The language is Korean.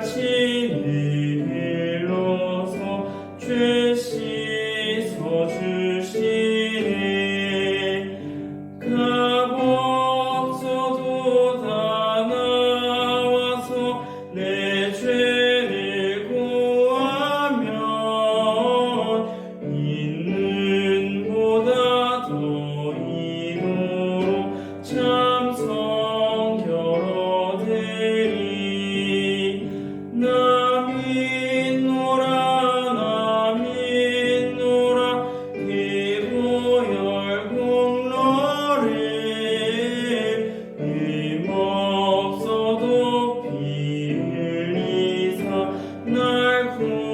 같이 일러서 죄 씻어 주시 see.